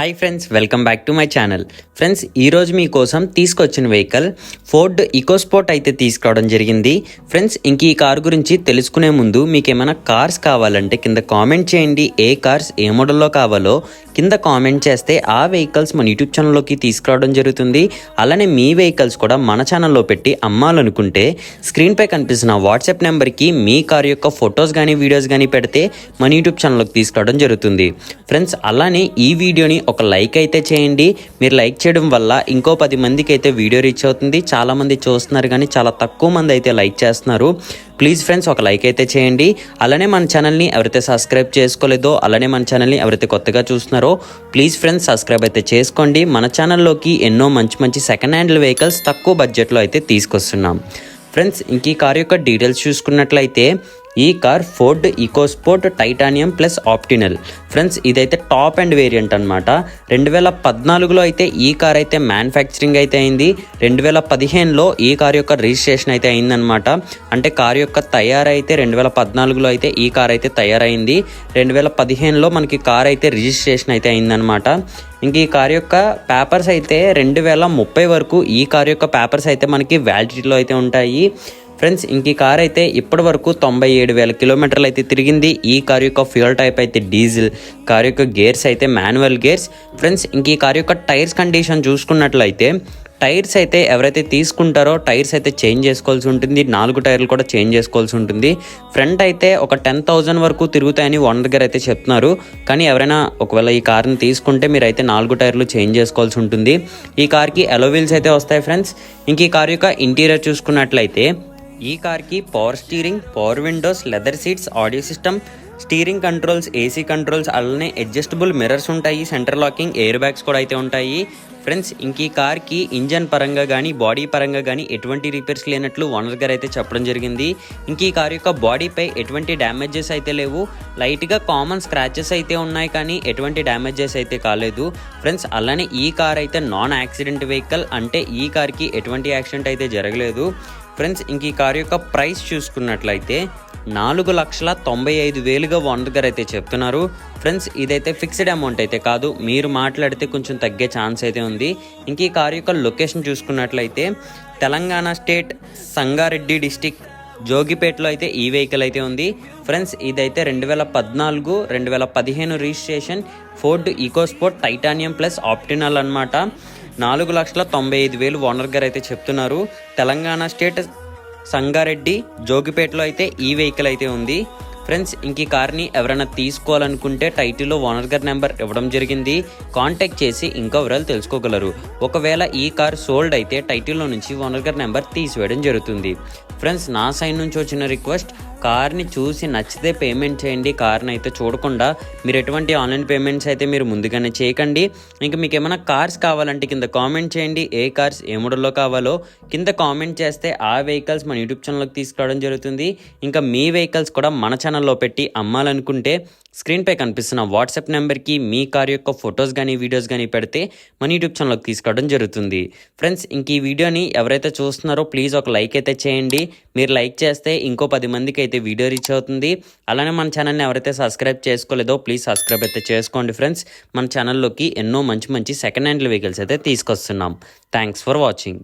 Hi friends welcome back to my channel friends ఈరోజు మీకోసం తీసుకొచ్చిన వెహికల్ ఫోర్డ్ ఈకోస్పోర్ట్ అయితే తీసుకురావడం జరిగింది. ఫ్రెండ్స్ ఇంక ఈ కార్ గురించి తెలుసుకునే ముందు మీకు ఏమైనా కార్స్ కావాలంటే కింద కామెంట్ చేయండి. ఏ కార్స్ ఏ మోడల్లో కావాలో కింద కామెంట్ చేస్తే ఆ వెహికల్స్ మన యూట్యూబ్ ఛానల్లోకి తీసుకురావడం జరుగుతుంది. అలానే మీ వెహికల్స్ కూడా మన ఛానల్లో పెట్టి అమ్మాలనుకుంటే స్క్రీన్పై కనిపిస్తున్న వాట్సాప్ నెంబర్కి మీ కార్ యొక్క ఫొటోస్ కానీ వీడియోస్ కానీ పెడితే మన యూట్యూబ్ ఛానల్లోకి తీసుకురావడం జరుగుతుంది. ఫ్రెండ్స్ అలానే ఈ వీడియోని ఒక లైక్ అయితే చేయండి. మీరు లైక్ చేయడం వల్ల ఇంకో పది మందికి అయితే వీడియో రీచ్ అవుతుంది. చాలామంది చూస్తున్నారు కానీ చాలా తక్కువ మంది అయితే లైక్ చేస్తున్నారు. ప్లీజ్ ఫ్రెండ్స్ ఒక లైక్ అయితే చేయండి. అలానే మన ఛానల్ని ఎవరైతే సబ్స్క్రైబ్ చేసుకోలేదో అలానే మన ఛానల్ని ఎవరైతే కొత్తగా చూస్తున్నారో ప్లీజ్ ఫ్రెండ్స్ సబ్స్క్రైబ్ అయితే చేసుకోండి. మన ఛానల్లోకి ఎన్నో మంచి మంచి సెకండ్ హ్యాండ్ వెహికల్స్ తక్కువ బడ్జెట్లో అయితే తీసుకొస్తున్నాం. ఫ్రెండ్స్ ఇంక ఈ కార్ యొక్క డీటెయిల్స్ చూసుకున్నట్లయితే ఈ car Ford EcoSport titanium plus optional. Friends ఇదైతే టాప్ అండ్ వేరియంట్ అనమాట రెండు వేల పద్నాలుగులో అయితే ఈ కార్ అయితే మ్యానుఫ్యాక్చరింగ్ అయితే అయింది. రెండు వేల పదిహేనులో ఈ కార్ యొక్క రిజిస్ట్రేషన్ అయితే అయిందనమాట అంటే కార్ యొక్క తయారైతే రెండు వేల పద్నాలుగులో అయితే ఈ కార్ అయితే తయారైంది. రెండు వేల పదిహేనులో మనకి కార్ అయితే రిజిస్ట్రేషన్ అయితే అయిందనమాట ఇంక ఈ కార్ యొక్క పేపర్స్ అయితే రెండు వేల ముప్పై వరకు ఈ కార్ యొక్క పేపర్స్ అయితే మనకి వ్యాలిడిటీలో అయితే ఉంటాయి. ఫ్రెండ్స్ ఇంక ఈ కార్ అయితే ఇప్పటి వరకు తొంభై ఏడు వేల కిలోమీటర్లు అయితే తిరిగింది. ఈ కార్ యొక్క ఫ్యూయల్ టైప్ అయితే డీజిల్ కార్ యొక్క గేర్స్ అయితే మాన్యువల్ గేర్స్. ఫ్రెండ్స్ ఇంక ఈ కార్ యొక్క టైర్స్ కండిషన్ చూసుకున్నట్లయితే టైర్స్ అయితే ఎవరైతే తీసుకుంటారో టైర్స్ అయితే చేంజ్ చేసుకోవాల్సి ఉంటుంది. నాలుగు టైర్లు కూడా చేంజ్ చేసుకోవాల్సి ఉంటుంది. ఫ్రంట్ అయితే ఒక టెన్ థౌజండ్ వరకు తిరుగుతాయని ఓనర్ దగ్గర అయితే చెప్తున్నారు. కానీ ఎవరైనా ఒకవేళ ఈ కార్ని తీసుకుంటే మీరు అయితే నాలుగు టైర్లు చేంజ్ చేసుకోవాల్సి ఉంటుంది. ఈ కార్కి వీల్స్ అయితే వస్తాయి ఫ్రెండ్స్. ఇంక ఈ కార్ యొక్క ఇంటీరియర్ చూసుకున్నట్లయితే ఈ కార్కి power steering power windows leather seats audio system steering controls AC controls అలానే అడ్జస్టబుల్ మిర్రర్స్ ఉంటాయి. సెంటర్ లాకింగ్ ఎయిర్ బ్యాగ్స్ కూడా అయితే ఉంటాయి. ఫ్రెండ్స్ ఇంక ఈ కార్కి ఇంజన్ పరంగా కానీ బాడీ పరంగా కానీ ఎటువంటి రిపేర్స్ లేనట్లు ఓనర్ గారు అయితే చెప్పడం జరిగింది. ఇంక ఈ కార్ యొక్క బాడీపై ఎటువంటి డ్యామేజెస్ అయితే లేవు. లైట్గా కామన్ స్క్రాచెస్ అయితే ఉన్నాయి కానీ ఎటువంటి డ్యామేజెస్ అయితే కాలేదు. ఫ్రెండ్స్ అలానే ఈ కార్ అయితే నాన్ యాక్సిడెంట్ వెహికల్ అంటే ఈ కార్కి ఎటువంటి యాక్సిడెంట్ అయితే జరగలేదు. ఫ్రెండ్స్ ఇంక ఈ కార్ యొక్క ప్రైస్ చూసుకున్నట్లయితే నాలుగు లక్షల తొంభై ఐదు వేలుగా వన్ గారు అయితే చెప్తున్నారు. ఫ్రెండ్స్ ఇదైతే ఫిక్స్డ్ అమౌంట్ అయితే కాదు. మీరు మాట్లాడితే కొంచెం తగ్గే ఛాన్స్ అయితే ఉంది. ఇంక ఈ కార్ యొక్క లొకేషన్ చూసుకున్నట్లయితే తెలంగాణ స్టేట్ సంగారెడ్డి డిస్టిక్ జోగిపేటలో అయితే ఈ వెహికల్ అయితే ఉంది. ఫ్రెండ్స్ ఇదైతే రెండు వేల పద్నాలుగు రెండు వేల పదిహేను registration Ford EcoSport titanium plus optional అనమాట నాలుగు లక్షల తొంభై ఐదు వేలు ఓనర్ గారు అయితే చెప్తున్నారు. తెలంగాణ స్టేట్ సంగారెడ్డి జోగిపేటలో అయితే ఈ వెహికల్ అయితే ఉంది. ఫ్రెండ్స్ ఇంక ఈ కార్ని ఎవరైనా తీసుకోవాలనుకుంటే టైటిల్లో ఓనర్ గారి నెంబర్ ఇవ్వడం జరిగింది. కాంటాక్ట్ చేసి ఇంకా వివరాలు తెలుసుకోగలరు. ఒకవేళ ఈ కార్ సోల్డ్ అయితే టైటిల్లో నుంచి ఓనర్ గారి నెంబర్ తీసివేయడం జరుగుతుంది. ఫ్రెండ్స్ నా సైన్ నుంచి వచ్చిన రిక్వెస్ట్ కార్ని చూసి నచ్చితే పేమెంట్ చేయండి కార్ని అయితే చూడకుండా మీరు ఎటువంటి ఆన్లైన్ పేమెంట్స్ అయితే మీరు ముందుగానే చేయకండి. ఇంకా మీకు ఏమైనా కార్స్ కావాలంటే కింద కామెంట్ చేయండి ఏ కార్స్ ఏ మోడల్లో కావాలో కింద కామెంట్ చేస్తే ఆ వెహికల్స్ మన యూట్యూబ్ ఛానల్కి తీసుకురావడం జరుగుతుంది. ఇంకా మీ వెహికల్స్ కూడా మన ఛానల్లో పెట్టి అమ్మాలనుకుంటే స్క్రీన్పై కనిపిస్తున్న వాట్సాప్ నెంబర్కి మీ కార్ యొక్క ఫొటోస్ కానీ వీడియోస్ కానీ పెడితే మన యూట్యూబ్ ఛానల్కి తీసుకోవడం జరుగుతుంది. ఫ్రెండ్స్ ఇంక ఈ వీడియోని ఎవరైతే చూస్తున్నారో ప్లీజ్ ఒక లైక్ అయితే చేయండి. మీరు లైక్ చేస్తే ఇంకో పది మందికి అయితే వీడియో రీచ్ అవుతుంది. అలానే మన ఛానల్ని ఎవరైతే సబ్స్క్రైబ్ చేసుకోలేదో ప్లీజ్ సబ్స్క్రైబ్ అయితే చేసుకోండి ఫ్రెండ్స్. మన ఛానల్లోకి ఎన్నో మంచి మంచి సెకండ్ హ్యాండ్ వెహికల్స్ అయితే తీసుకొస్తున్నాం. Thanks for watching.